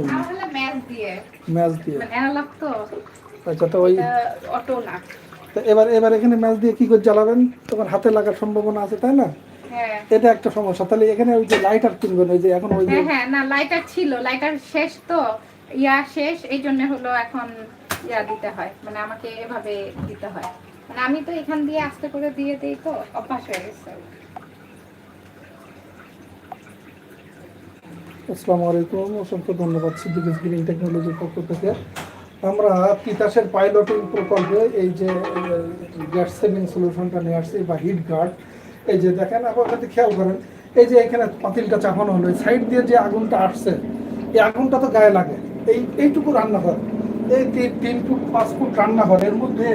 আমার হলো ম্যাচ দিয়ে। ম্যাচ দিয়ে। অ্যানালগ তো। আচ্ছা তো ওই অটো না। তো এবার এবার এখানে ম্যাচ দিয়ে কি করে জ্বালাবেন? তখন হাতে লাগার সম্ভাবনা আছে তাই না? হ্যাঁ। এটা একটা সমস্যা। তাহলে এখানে ওই যে লাইটার কিনবেন ওই যে এখন ওই হ্যাঁ হ্যাঁ না লাইটার ছিল। লাইটার শেষ তো। ইয়া শেষ এই জন্য হলো এখন ইয়া দিতে হয়। মানে আমাকে এভাবে দিতে হয়। মানে আমি তো এখান দিয়ে আস্তে করে দিয়ে দেই তো অভ্যাস হয়ে গেছে। আসসালামু আলাইকুম। অসংখ্য ধন্যবাদ সিদ্দিকিস গ্রিন টেকনোলজির পক্ষ থেকে। আমরা তিতাসের পাইলটিং প্রকল্পে এই যে গ্যাস সেভিং সলিউশনটা নিয়ে আসছি বা হিট গার্ড এই যে দেখেন আপনার কাছে খেয়াল করেন, এই যে এখানে পাতিলটা চাপানো হলো সাইড দিয়ে যে আগুনটা আসছে, এই আগুনটা তো গায়ে লাগে। এই, এইটুকু রান্নাঘর এই তিন ফুট, পাঁচ ফুট রান্নাঘর এর মধ্যে,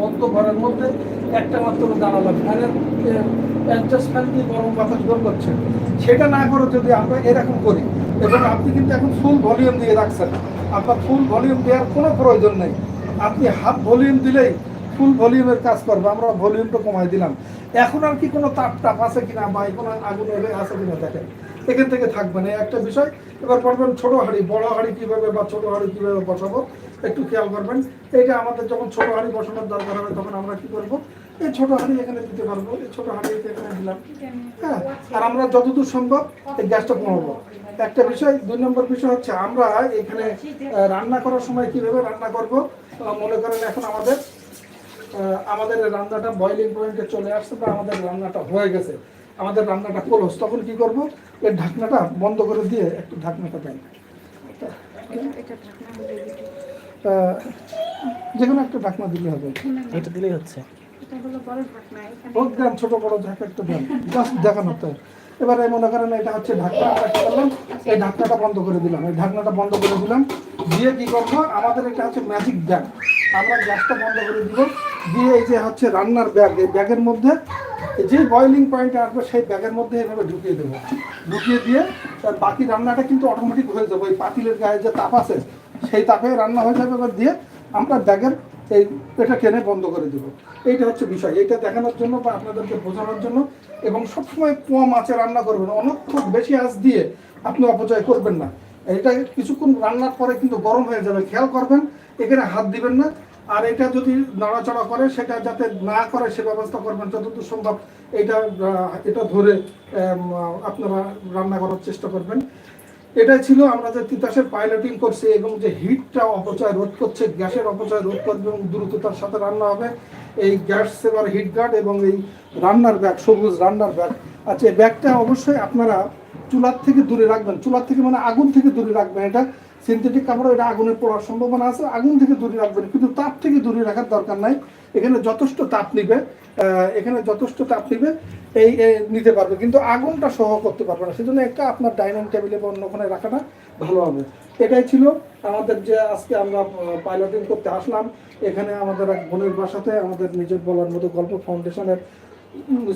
মধ্য ঘরের মধ্যে একটা মাত্র জানালা ফ্যানের অ্যাডজাস্ট ফ্যান দিয়ে গরম বাতাস বের করছে। সেটা না করে যদি আমরা এরকম করি এবং আপনি কিন্তু এখন ফুল ভলিউম দিয়ে রাখছেন। আপনার ফুল ভলিউম দেওয়ার কোনো প্রয়োজন নেই। আপনি হাফ ভলিউম দিলেই ফুল ভলিউমের কাজ করবে। আমরা ভলিউমটা কমাই দিলাম। এখন আর কি কোনো তাপ টাপ আছে কিনা বা কোনো আগুন আছে কিনা দেখেন। এখান থেকে থাকবে না। একটা বিষয়। এবার পড়বেন ছোটো হাঁড়ি। বড় হাঁড়ি কীভাবে বা ছোটো হাঁড়ি কীভাবে বসাবো? একটু খেয়াল করবেন। এইটা আমাদের যখন ছোট হাঁড়ি বসানোর দরকার হবে তখন আমরা কি করব? এই ছোটো হাঁড়ি এখানে দিতে পারব। এই ছোটো হাঁড়ি এখানে দিলাম। হ্যাঁ। আর আমরা যতদূর সম্ভব এই গ্যাসটা কমাবো। একটা বিষয় দুই নম্বর বিষয় হচ্ছে আমরা এখানে রান্না করার সময় কীভাবে রান্না করব মনে করেন এখন আমাদের আমাদের রান্নাটা বয়লিং পয়েন্টে চলে আসছে বা আমাদের রান্নাটা হয়ে গেছে। আমাদের রান্নাটা ক্লোজ তখন কি করব? এই ঢাকনাটা বন্ধ করে দিয়ে একটু ঢাকনাটা দেন। যে কোনো একটা ঢাকনা দিলে হবে। এটা দিলেই হচ্ছে। এটা হলো বড় ঢাকনা এখানে হোক দেন ছোট বড় ঢাকা একটা দেন। জাস্ট দেখানো তো। এবারে মনে করেন এটা হচ্ছে ঢাকনা কি করলাম? এই ঢাকনাটা বন্ধ করে দিলাম। এই ঢাকনাটা বন্ধ করে দিলাম। দিয়ে কি করব? আমাদের এটা হচ্ছে ম্যাজিক ব্যাগ আমরা গ্যাসটা বন্ধ করে দিব। দিয়ে এই যে হচ্ছে রান্নার ব্যাগ এই ব্যাগের মধ্যে যে বয়লিং পয়েন্ট আসবে, সেই ব্যাগের মধ্যে এভাবে ঢুকিয়ে দেবো। ঢুকিয়ে দিয়ে তার বাকি রান্নাটা কিন্তু অটোমেটিক হয়ে যাবে। ওই পাতিলের গায়ে যে তাপ আছে, সেই তাপে রান্না হয়ে যাবে। এবার দিয়ে আমরা ব্যাগের এই এটা টেনে বন্ধ করে দেব এইটা হচ্ছে বিষয়। এটা দেখানোর জন্য বা আপনাদেরকে বোঝানোর জন্য এবং সবসময় কম আঁচে রান্না করবেন। অনর্থক বেশি আঁচ দিয়ে আপনি অপচয় করবেন না। এটা কিছুক্ষণ রান্নার পরে কিন্তু গরম হয়ে যাবে। খেয়াল করবেন, এখানে হাত দিবেন না। আর এটা যদি নড়াচড়া করে, সেটা যাতে না করে, সে ব্যবস্থা করবেন যতদূর সম্ভব। এটা এটা ধরে আপনারা রান্না করার চেষ্টা করবেন। এটাই ছিল আমরা যে তিতাসের পাইলটিং করছি এবং যে হিটটা অপচয় রোধ করছে, গ্যাসের অপচয় রোধ করবে এবং দ্রুততার সাথে রান্না হবে। এই গ্যাস সেবার হিট গার্ড এবং এই রান্নার ব্যাগ সবুজ রান্নার ব্যাগ আচ্ছা এই ব্যাগটা অবশ্যই আপনারা চুলার থেকে দূরে রাখবেন। চুলার থেকে মানে আগুন থেকে দূরে রাখবেন। এটা সিনথেটিক কাপড় এটা আগুনে পড়ার সম্ভাবনা আছে, আগুন থেকে দূরে রাখবেন, কিন্তু তাপ থেকে দূরে রাখার দরকার নাই। এখানে যথেষ্ট তাপ নিবে এখানে যথেষ্ট তাপ নিবে, এই নিতে পারবে, কিন্তু আগুনটা সহ করতে পারবে না। সেজন্য একটা আপনার ডাইনিং টেবিলে বা অন্য ওখানে রাখাটা ভালো হবে। এটাই ছিল আমাদের যে আজকে আমরা পাইলটিং করতে আসলাম। এখানে আমাদের এক বোনের বাসাতে আমাদের নিজের বলার মতো গল্প ফাউন্ডেশনের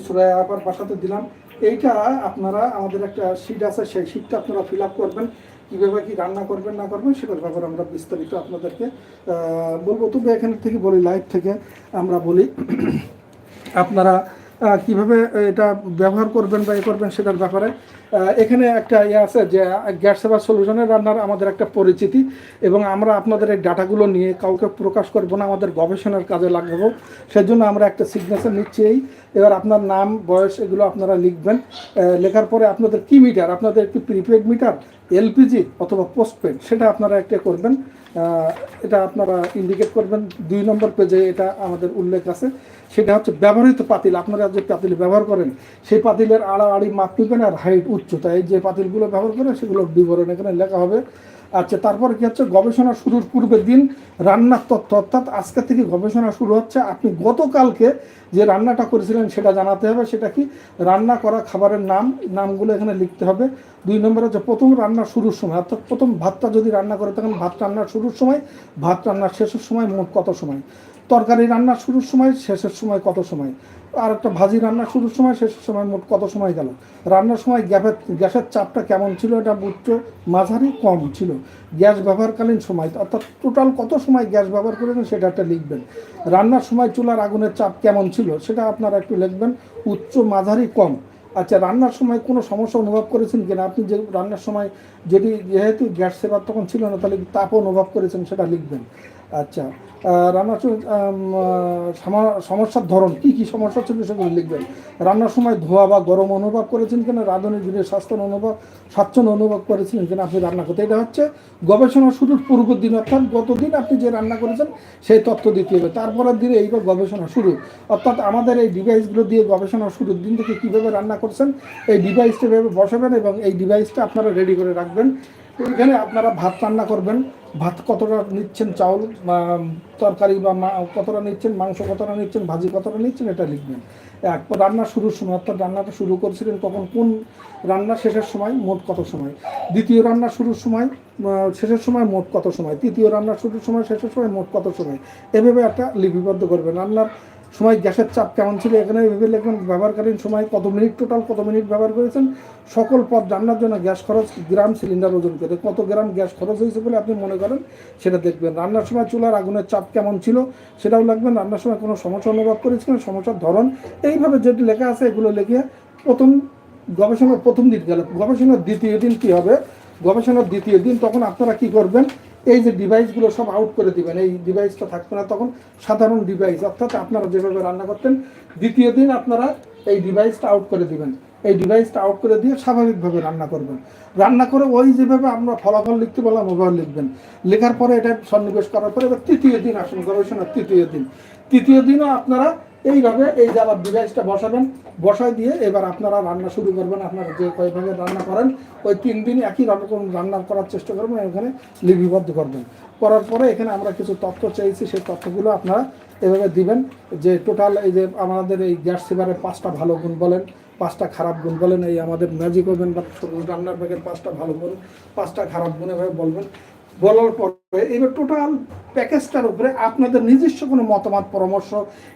সুরায় আবার বাসাতে দিলাম। এইটা আপনারা, আমাদের একটা শিট আছে, সেই শিটটা আপনারা ফিল আপ করবেন। কীভাবে কি রান্না করবেন, না করবেন, সেটার ব্যাপারে আমরা বিস্তারিত আপনাদেরকে বলব। তবে এখান থেকে বলি লাইভ থেকে আমরা বলি, আপনারা কীভাবে এটা ব্যবহার করবেন বা এ করবেন সেটার ব্যাপারে এখানে একটা ইয়ে আছে যে, গ্যাস সেবা সলিউশনের রান্নার আমাদের একটা পরিচিতি এবং আমরা আপনাদের এই ডাটাগুলো নিয়ে কাউকে প্রকাশ করব না, আমাদের গবেষণার কাজে লাগাবো। সেজন্য আমরা একটা সিগনেচার নিচ্ছি এই। এবার আপনার নাম, বয়স এগুলো আপনারা লিখবেন। লেখার পরে আপনাদের কি মিটার আপনাদের একটি প্রিপেড মিটার এলপিজি অথবা পোস্টপেড সেটা আপনারা একটা করবেন। এটা আপনারা ইন্ডিকেট করবেন। দুই নম্বর পেজে এটা আমাদের উল্লেখ আছে। সেটা হচ্ছে ব্যবহৃত পাতিল। আপনারা যে পাতিল ব্যবহার করেন, সেই পাতিলের আড়াআড়ি মাপ নেবেন আর হাইট উচ্চতা। এই যে পাতিলগুলো ব্যবহার করেন সেগুলোর বিবরণ এখানে লেখা হবে। আচ্ছা তারপরে কী হচ্ছে? গবেষণা শুরুর পূর্বের দিন রান্নার তথ্য, অর্থাৎ আজকে থেকে গবেষণা শুরু হচ্ছে। আপনি গতকালকে যে রান্নাটা করেছিলেন সেটা জানাতে হবে। সেটা কি? রান্না করা খাবারের নাম, নামগুলো এখানে লিখতে হবে। দুই নম্বর হচ্ছে, প্রথম রান্না শুরুর সময়, অর্থাৎ প্রথম ভাতটা যদি রান্না করে থাকেন, ভাত রান্নার শুরুর সময়, ভাত রান্নার শেষের সময় মোট কত সময়? তরকারি রান্নার শুরুর সময়, শেষের সময় কত সময়? আর একটা ভাজি রান্না শুরুর সময়, শেষের সময় মোট কত সময় গেল? রান্নার সময় গ্যাসের গ্যাসের চাপটা কেমন ছিল এটা উচ্চ মাঝারি কম ছিল। গ্যাস ব্যবহারকালীন সময়, অর্থাৎ টোটাল কত সময় গ্যাস ব্যবহার করেছেন সেটা একটা লিখবেন। রান্নার সময় চুলার আগুনের চাপ কেমন ছিল সেটা আপনারা একটু লিখবেন। উচ্চ, মাঝারি, কম। আচ্ছা রান্নার সময় কোনো সমস্যা অনুভব করেছেন কিনা? আপনি যে রান্নার সময় যদি যেহেতু গ্যাস সেবার তখন ছিল না, তাহলে তাপ অনুভব করেছেন সেটা লিখবেন। আচ্ছা রান্নার সমস্যার ধরন, কি কি সমস্যা ছিল সেগুলো লিখবেন। রান্নার সময় ধোয়া বা গরম অনুভব করেছেন কিনা রাঁধুনি জুড়ে স্বাস্থ্য অনুভব স্বাচ্ছন্দ্য অনুভব করেছিলেন কিনা আপনি রান্না করতে এটা হচ্ছে গবেষণা শুরুর পূর্ব দিন, অর্থাৎ গতদিন আপনি যে রান্না করেছেন, সেই তথ্য দিতে হবে। তারপরের দিনে এইবার গবেষণা শুরু। অর্থাৎ আমাদের এই ডিভাইসগুলো দিয়ে গবেষণা শুরুর দিন থেকে কীভাবে রান্না করছেন, এই ডিভাইসটা এভাবে বসাবেন এবং এই ডিভাইসটা আপনারা রেডি করে রাখবেন। এখানে আপনারা ভাত রান্না করবেন। ভাত কতটা নিচ্ছেন চাউল বা তরকারি বা কতটা নিচ্ছেন, মাংস কতটা নিচ্ছেন, ভাজি কতটা নিচ্ছেন এটা লিখবেন। এক রান্না শুরুর সময় অর্থাৎ রান্নাটা শুরু করছিলেন তখন কোন রান্না শেষের সময়, মোট কত সময়? দ্বিতীয় রান্না শুরুর সময় শেষের সময় মোট কত সময়? তৃতীয় রান্না শুরুর সময়, শেষের সময় মোট কত সময়? এভাবে একটা লিপিবদ্ধ করবেন। রান্নার সময় গ্যাসের চাপ কেমন ছিল এখানে ভেবে লিখবেন ব্যবহারকালীন সময় কত মিনিট টোটাল কত মিনিট ব্যবহার করেছেন? সকল পথ রান্নার জন্য গ্যাস খরচ, গ্রাম সিলিন্ডার ওজন করে। কত গ্রাম গ্যাস খরচ হয়েছে বলে আপনি মনে করেন? সেটা দেখবেন। রান্নার সময় চুলার আগুনের চাপ কেমন ছিল সেটাও লাগবেন। রান্নার সময় কোনো সমস্যা অনুভব করেছিলেন? সমস্যার ধরন? এইভাবে যেটি লেখা আছে, এগুলো লিখে প্রথম গবেষণার প্রথম দিন গেল। গবেষণার দ্বিতীয় দিন কী হবে? গবেষণার দ্বিতীয় দিন তখন আপনারা কি করবেন? এই যে ডিভাইসগুলো সব আউট করে দিবেন, এই ডিভাইসটা থাকবে না তখন সাধারণ ডিভাইস অর্থাৎ আপনারা যেভাবে রান্না করতেন, দ্বিতীয় দিন আপনারা এই ডিভাইসটা আউট করে দিবেন। এই ডিভাইসটা আউট করে দিয়ে স্বাভাবিকভাবে রান্না করবেন। রান্না করে ওই যেভাবে আমরা ফলাফল লিখতে বললাম ওভাবে লিখবেন। লেখার পরে এটা সন্নিবেশ করার পরে এবার তৃতীয় দিন আসুন, গবেষণার তৃতীয় দিন। তৃতীয় দিনও আপনারা এইভাবে এই যে আবার ডিভাইসটা বসাবেন বসায় দিয়ে এবার আপনারা রান্না শুরু করবেন, আপনারা যে কয়ভাবে রান্না করেন, ওই তিন দিন একই রকম রান্না করার চেষ্টা করবেন, এখানে লিপিবদ্ধ করবেন। করার পরে এখানে আমরা কিছু তথ্য চেয়েছি, সেই তথ্যগুলো আপনারা এভাবে দিবেন, যে টোটাল এই যে আমাদের এই গ্যাস সিভারের পাঁচটা ভালো গুণ বলেন, পাঁচটা খারাপ গুণ বলেন, এই আমাদের ম্যাজিক ওভেন বা রান্নার ব্যাগের পাঁচটা ভালো গুণ, পাঁচটা খারাপ গুণ এভাবে বলবেন। বলার পরে এবার টোটাল প্যাকেজটার উপরে আপনাদের নিজস্ব কোনো মতামত, পরামর্শ,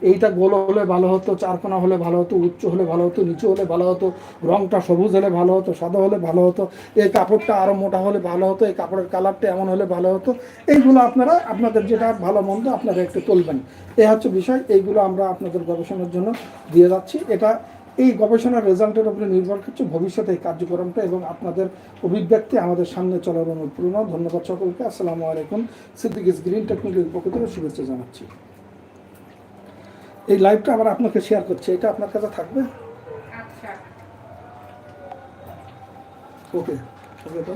এইটা গোল হলে ভালো হতো, চারকোনা হলে ভালো হতো, উচ্চ হলে ভালো হতো, নিচু হলে ভালো হতো, রংটা সবুজ হলে ভালো হতো, সাদা হলে ভালো হতো এই কাপড়টা আরও মোটা হলে ভালো হতো, এই কাপড়ের কালারটা এমন হলে ভালো হতো, এইগুলো আপনারা, আপনাদের যেটা ভালো মন্দ আপনারা একটু তুলবেন। এ হচ্ছে বিষয়, এইগুলো আমরা আপনাদের গবেষণার জন্য দিয়ে যাচ্ছি। এটা এই গবেষণার রেজাল্টের উপরে নির্ভর করছে ভবিষ্যতে এই কার্যক্রমটা এবং আপনাদের অভিব্যক্তি আমাদের সামনে চলার অনুপ্রেরণা। ধন্যবাদ সকলকে। আসসালামু আলাইকুম। সিদ্দিকিস গ্রিন টেকনোলজির পক্ষ থেকে শুভেচ্ছা জানাচ্ছি। এই লাইভটা আবার আপনাকে শেয়ার করছি। এটা আপনার কাছে থাকবে? আচ্ছা। ওকে। ওকে তো?